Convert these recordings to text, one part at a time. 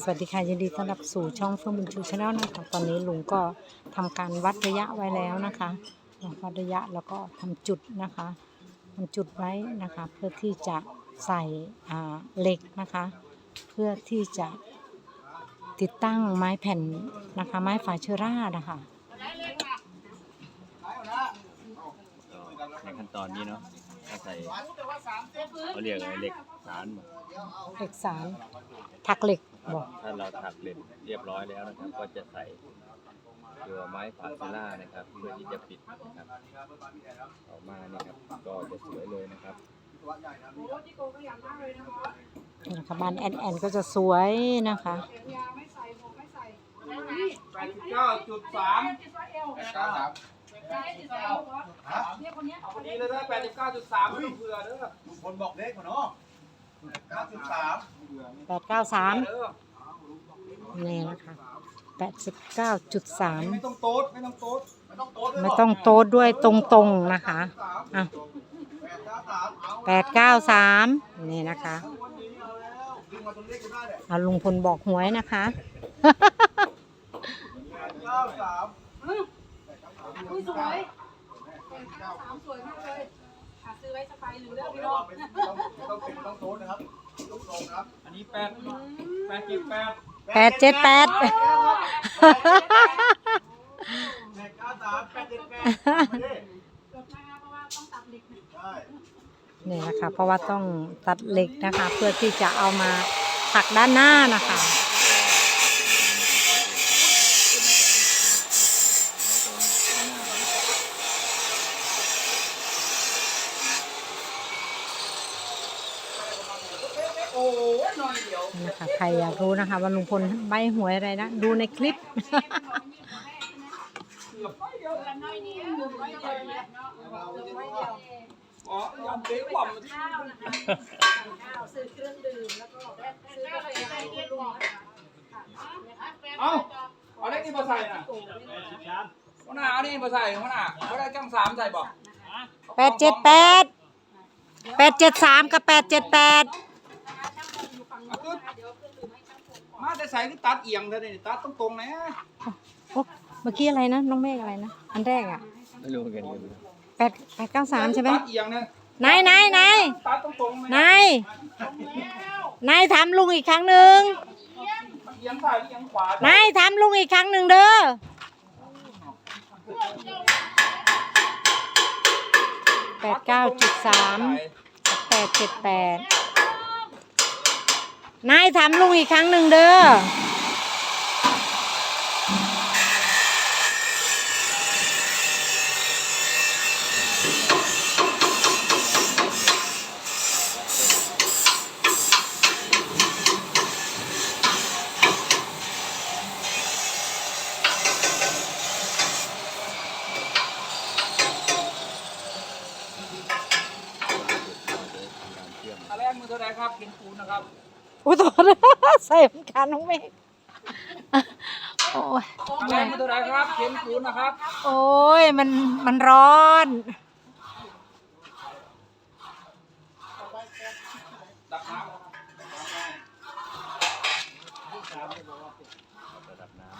สวัสดีค่ะยินดีต้อนรับสู่ช่องเฟื่องบุญชูชาแนลนะคะตอนนี้ลุงก็ทำการวัดระยะไว้แล้วนะคะวัดระยะแล้วก็ทำจุดนะคะทำจุดไว้นะคะเพื่อที่จะใส่เหล็กนะคะ เพื่อที่จะติดตั้งไม้แผ่นนะคะ ไม้ฝาเชอร่านะคะในขั้นตอนนี้เนาะ ถ้าใส่เขาเรียกอะไรเหล็กสารบ่เหล็กสารถักเหล็กบอกถ้าเราถักเหล็กเรียบร้อยแล้วนะครับ ก็จะใส่ตัวไม้ฝาเซล่านะครับเพื่อที่จะปิดนะครับออกมานี่ครับก็จะสวยเลยนะครับนะคะบ้านแอนแอนก็จะสวยนะคะแปดสิบเก้าจุดสามพอดีเลยนะแปดสิบเก้าจุดสามไม่ต้องเผื่อเด้อลุงพลบอกเลขมาเนาะเก้าสิบสามแปดเก้าสามเด้อนี่นะคะแปดสิบเก้าจุดสามไม่ต้องโต๊ดไม่ต้องโต๊ดไม่ต้องโต๊ดไม่ต้องโต๊ดด้วยตรงๆนะคะอะแปดเก้าสามเนี่นะคะเอาแล้วดึงมาตรงเลขก็ได้แหละเอาลุงพลบอกหวยนะคะแปดเก้าสาม อุ้ยสวยสามสวยมากเลยหาซื้อไว้สบายหรือเรื่องพี่น้องไม่ต้องไม่ต้องไม่ต้องโต๊ดนะครับต้องตรงนะครับ อันนี้แปดแปดเจ็ดแปดแปดเจ็ดแปดแปดเก้าสามแปดเจ็ดแปดไม่ได้จดนะคะเพราะว่าต้องตัดเหล็กนะได้นี่นะคะ เพราะว่าต้องตัดเหล็กนะคะ เพื่อที่จะเอามาถักด้านหน้านะคะ โอ้ยห น่อยเดียวนี่ะใครอยากรู้นะคะว่าลุงพลใบหวยอะไรนะ ดูในคลิปน้อยเดียวน้อยเดียวเนาะน้อยเดียวอ๋อยอมเด็กบ่อมมาที่ข้าวนะคะข้าวซื้อเครื่องดื่มแล้วก็ซื้อกาแฟให้คุณลุงนะคะเอาเอาเลขนี้มาใส่น่ะหัวหน้าเอานี่มาใส่หัวหน้าเขาได้จังสามใส่บอก แปดเจ็ดแปดแปดเจ็ดสามกับแปดเจ็ดแปด มาแต่ใส่คือตัดเอียงเท่านี้ตัดตรงๆนะโอ้เมื่อกี้อะไรนะน้องเมฆอะไรนะอันแรกอะไม่รู้เหมือนกันเลยแปดแปดเก้าสามใช่ไหมตัดเอียงเนี่ยนายนายนายตัดตรงๆไหมนายนายถามลุงอีกครั้งหนึ่งเอียงซ้ายหรือเอียงขวานายถามลุงอีกครั้งหนึ่งเด้อแปดเก้าจุดสามแปดเจ็ดแปด นายถามลุงอีกครั้งหนึ่งเด้อ อันแรกมือเท่าไหรครับเขียนปูนนะครับ อุ้ยตัว ใส่เหมือนกันน้องเมฆโอ้ยอันแรกมือเท่าไหรครับเขียนปูนนะครับ โอ้ยมันมันร้อนดับน้ระดับน้ำ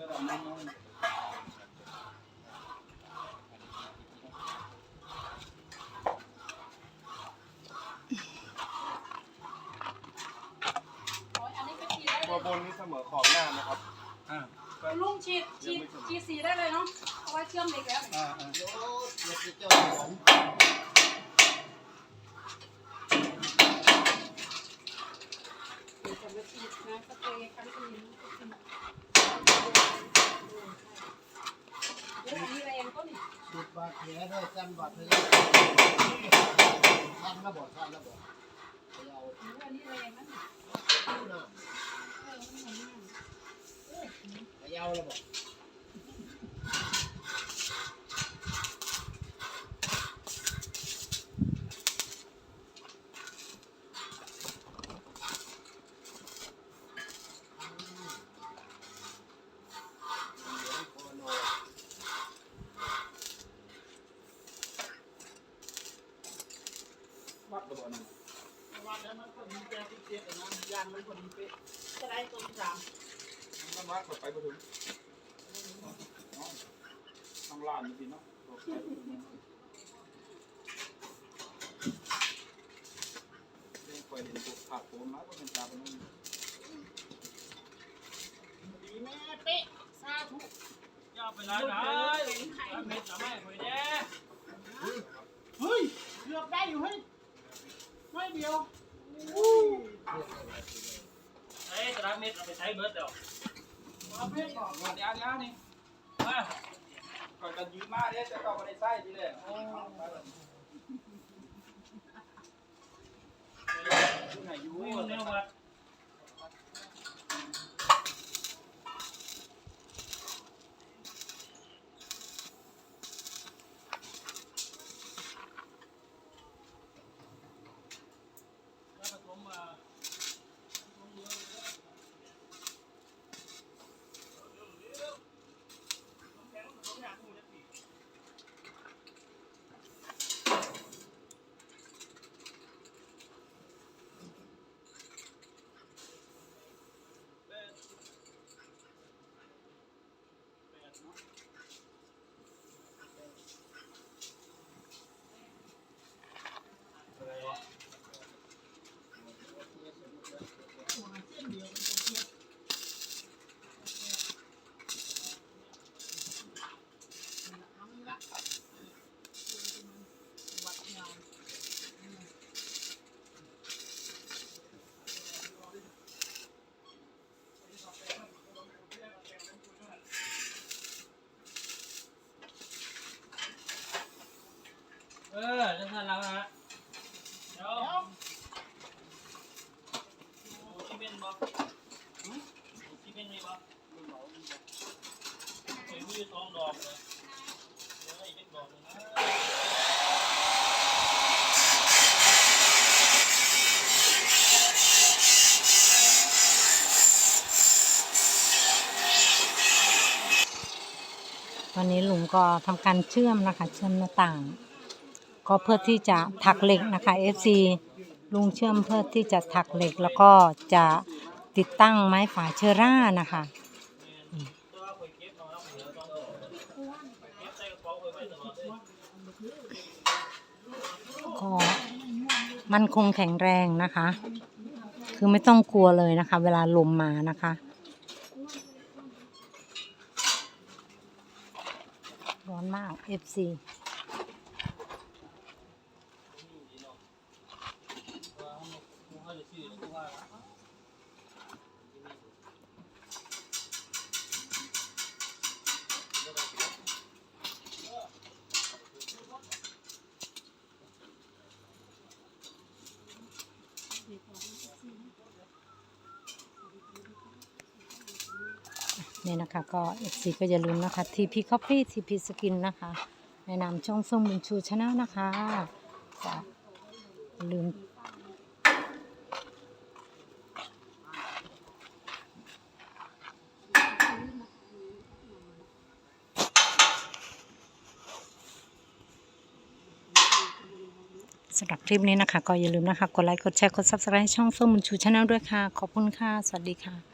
ระดับน้ำ ตัวบนนี้เสมอขอบหน้านะครับ อ่า ลุง ฉีดฉีดฉีดสีได้เลยเนาะเอาไว้เชื่อมเหล็กแล้วอ่าอ่าฉีดนะสเปรย์กันสีเดี๋ยวนี้แรงก็นี่สุดบาดแผลด้วยจันบาดแผลทันระบอดทันระบอดเราอันนี้แรงนะตู้น่ะ ยาวระบอดตวัดระเบิดนั่นวันนั้นมันคนมีแปดสิบเจ็ดนะยานมันคนมีเป๊ะจะได้ตัวที่สาม มันวัดไปไปถึงทางล่างนี่สิเนาะเล่นไปเล่นพวกผักผมมาก็เป็นตาเป็นนั่นดีแม่เป๊ะสาธุอย่าไปไหนไหนเม็ดจะไม่คุยแน่เฮ้ยเกือบได้อยู่เฮ้ยไม่เดียวเฮ้ยตราเม็ดเอาไปใช้เบิร์ดเดี๋ยว เอาเป๊ะก่อนเดี๋ยวเดี๋ยวนี่มาก่อนจะยืมมาเนี่ยจะก็ไม่ได้ใส่ทีเลยโอ้ไหนอยู่อุ้ยมันเนี่ยวัด เออจะทันแล้วนะเดี๋ยวซีเมนต์บ่ซีเมนต์มีบ่เฮ้ยมีสองดอกเลยเดี๋ยวอีกดอกนึงนะวันนี้หลุงก็ทำการเชื่อมนะคะ เชื่อมหน้าต่าง ก็เพื่อที่จะถักเหล็กนะคะ FC ลุงเชื่อมเพื่อที่จะถักเหล็กแล้วก็จะติดตั้งไม้ฝาเชอร่านะคะคะก็มันคงแข็งแรงนะคะ คือไม่ต้องกลัวเลยนะคะ เวลาลมมานะคะร้อนมาก FC เขาจะชื่อแล้วก็ว่า เนี่ยนะคะ ก็ FC ก็อย่าลืมนะคะ TP Coffee TP Skin นนะคะในนามช่องเฟื่องบุญชูชาแนลนะคะอย่าลืม สำหรับคลิปนี้นะคะ ก็อย่าลืมนะคะ กดไลค์ กดแชร์ กดซับสไครต์ช่องเฟื่องบุญชูชาแนลด้วยค่ะ ขอบคุณค่ะ สวัสดีค่ะ